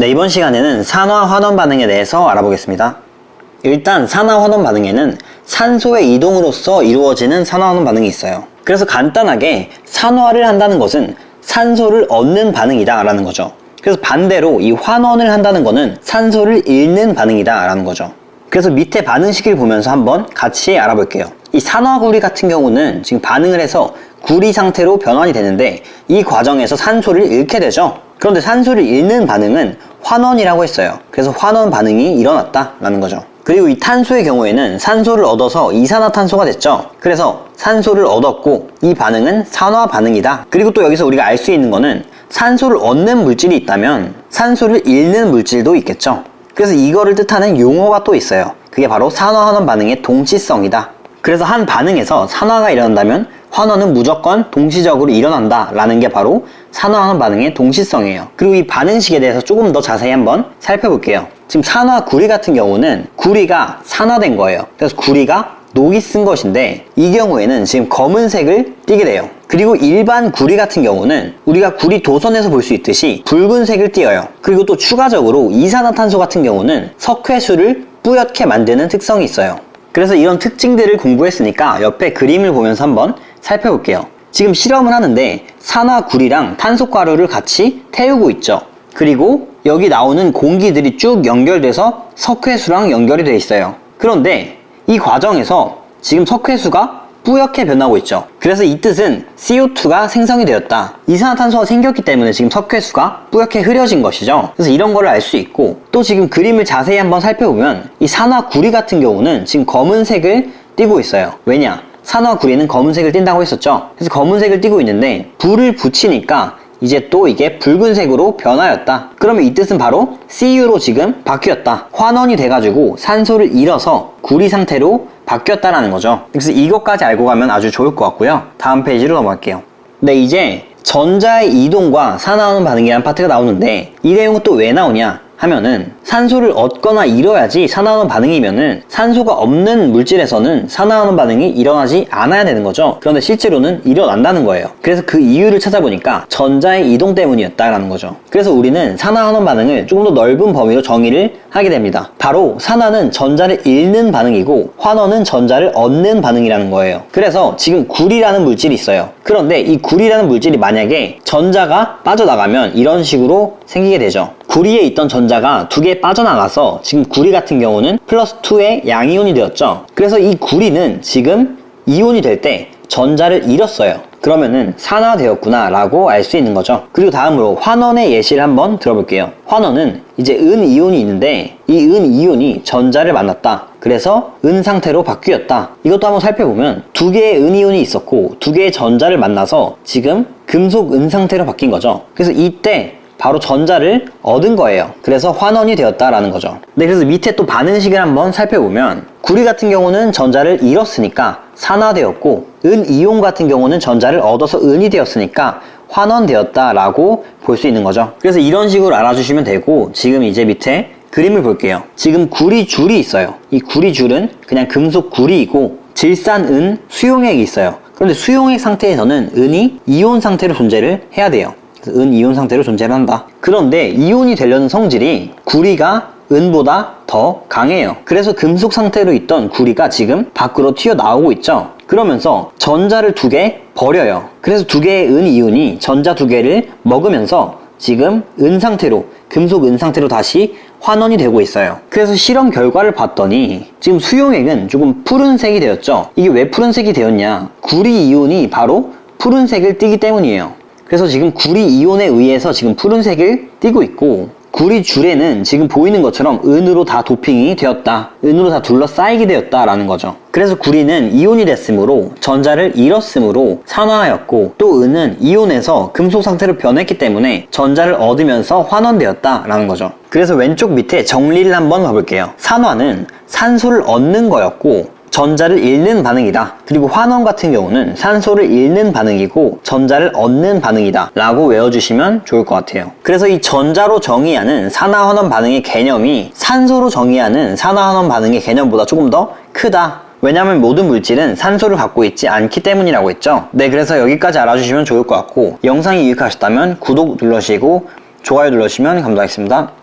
네, 이번 시간에는 산화 환원 반응에 대해서 알아보겠습니다. 일단 산화 환원 반응에는 산소의 이동으로써 이루어지는 산화 환원 반응이 있어요. 그래서 간단하게 산화를 한다는 것은 산소를 얻는 반응이다 라는 거죠. 그래서 반대로 이 환원을 한다는 것은 산소를 잃는 반응이다 라는 거죠. 그래서 밑에 반응식을 보면서 한번 같이 알아볼게요. 이 산화구리 같은 경우는 지금 반응을 해서 구리 상태로 변환이 되는데 이 과정에서 산소를 잃게 되죠. 그런데 산소를 잃는 반응은 환원이라고 했어요. 그래서 환원 반응이 일어났다라는 거죠. 그리고 이 탄소의 경우에는 산소를 얻어서 이산화탄소가 됐죠. 그래서 산소를 얻었고 이 반응은 산화 반응이다. 그리고 또 여기서 우리가 알 수 있는 거는 산소를 얻는 물질이 있다면 산소를 잃는 물질도 있겠죠. 그래서 이거를 뜻하는 용어가 또 있어요. 그게 바로 산화환원 반응의 동시성이다. 그래서 한 반응에서 산화가 일어난다면 환원은 무조건 동시적으로 일어난다 라는 게 바로 산화환원 반응의 동시성이에요. 그리고 이 반응식에 대해서 조금 더 자세히 한번 살펴볼게요. 지금 산화 구리 같은 경우는 구리가 산화된 거예요. 그래서 구리가 녹이 쓴 것인데 이 경우에는 지금 검은색을 띠게 돼요. 그리고 일반 구리 같은 경우는 우리가 구리 도선에서 볼 수 있듯이 붉은색을 띄어요. 그리고 또 추가적으로 이산화탄소 같은 경우는 석회수를 뿌옇게 만드는 특성이 있어요. 그래서 이런 특징들을 공부했으니까 옆에 그림을 보면서 한번 살펴볼게요. 지금 실험을 하는데 산화구리랑 탄소가루를 같이 태우고 있죠. 그리고 여기 나오는 공기들이 쭉 연결돼서 석회수랑 연결이 돼 있어요. 그런데 이 과정에서 지금 석회수가 뿌옇게 변하고 있죠. 그래서 이 뜻은 CO2가 생성이 되었다. 이산화탄소가 생겼기 때문에 지금 석회수가 뿌옇게 흐려진 것이죠. 그래서 이런 거를 알 수 있고 또 지금 그림을 자세히 한번 살펴보면 이 산화구리 같은 경우는 지금 검은색을 띠고 있어요. 왜냐? 산화구리는 검은색을 띈다고 했었죠. 그래서 검은색을 띠고 있는데 불을 붙이니까 이제 또 이게 붉은색으로 변하였다. 그러면 이 뜻은 바로 CU로 지금 바뀌었다. 환원이 돼가지고 산소를 잃어서 구리 상태로 바뀌었다라는 거죠. 그래서 이것까지 알고 가면 아주 좋을 것 같고요. 다음 페이지로 넘어갈게요. 네, 이제 전자의 이동과 산화하는 반응이라는 파트가 나오는데 이 내용은 또 왜 나오냐? 하면은 산소를 얻거나 잃어야지 산화하는 반응이면은 산소가 없는 물질에서는 산화하는 반응이 일어나지 않아야 되는 거죠. 그런데 실제로는 일어난다는 거예요. 그래서 그 이유를 찾아보니까 전자의 이동 때문이었다라는 거죠. 그래서 우리는 산화하는 반응을 조금 더 넓은 범위로 정의를 하게 됩니다. 바로 산화는 전자를 잃는 반응이고 환원은 전자를 얻는 반응이라는 거예요. 그래서 지금 구리라는 물질이 있어요. 그런데 이 구리라는 물질이 만약에 전자가 빠져나가면 이런 식으로 생기게 되죠. 구리에 있던 전자가 두 개 빠져나가서 지금 구리 같은 경우는 플러스 2의 양이온이 되었죠. 그래서 이 구리는 지금 이온이 될 때 전자를 잃었어요. 그러면은 산화되었구나 라고 알 수 있는 거죠. 그리고 다음으로 환원의 예시를 한번 들어볼게요. 환원은 이제 은 이온이 있는데 이 은 이온이 전자를 만났다. 그래서 은 상태로 바뀌었다. 이것도 한번 살펴보면 두 개의 은 이온이 있었고 두 개의 전자를 만나서 지금 금속 은 상태로 바뀐 거죠. 그래서 이때 바로 전자를 얻은 거예요. 그래서 환원이 되었다라는 거죠. 네, 그래서 밑에 또 반응식을 한번 살펴보면 구리 같은 경우는 전자를 잃었으니까 산화되었고 은 이온 같은 경우는 전자를 얻어서 은이 되었으니까 환원되었다라고 볼 수 있는 거죠. 그래서 이런 식으로 알아주시면 되고 지금 이제 밑에 그림을 볼게요. 지금 구리 줄이 있어요. 이 구리 줄은 그냥 금속 구리이고 질산은 수용액이 있어요. 그런데 수용액 상태에서는 은이 이온 상태로 존재를 해야 돼요. 은 이온 상태로 존재를 한다. 그런데 이온이 되려는 성질이 구리가 은보다 더 강해요. 그래서 금속 상태로 있던 구리가 지금 밖으로 튀어나오고 있죠. 그러면서 전자를 두 개 버려요. 그래서 두 개의 은 이온이 전자 두 개를 먹으면서 지금 은 상태로 금속 은 상태로 다시 환원이 되고 있어요. 그래서 실험 결과를 봤더니 지금 수용액은 조금 푸른색이 되었죠. 이게 왜 푸른색이 되었냐? 구리 이온이 바로 푸른색을 띠기 때문이에요. 그래서 지금 구리 이온에 의해서 지금 푸른색을 띠고 있고 구리 줄에는 지금 보이는 것처럼 은으로 다 도핑이 되었다. 은으로 다 둘러싸이게 되었다라는 거죠. 그래서 구리는 이온이 됐으므로 전자를 잃었으므로 산화하였고 또 은은 이온에서 금속 상태로 변했기 때문에 전자를 얻으면서 환원되었다라는 거죠. 그래서 왼쪽 밑에 정리를 한번 봐볼게요. 산화는 산소를 얻는 거였고 전자를 잃는 반응이다. 그리고 환원 같은 경우는 산소를 잃는 반응이고 전자를 얻는 반응이다. 라고 외워주시면 좋을 것 같아요. 그래서 이 전자로 정의하는 산화환원 반응의 개념이 산소로 정의하는 산화환원 반응의 개념보다 조금 더 크다. 왜냐하면 모든 물질은 산소를 갖고 있지 않기 때문이라고 했죠. 네, 그래서 여기까지 알아주시면 좋을 것 같고 영상이 유익하셨다면 구독 눌러주시고 좋아요 눌러주시면 감사하겠습니다.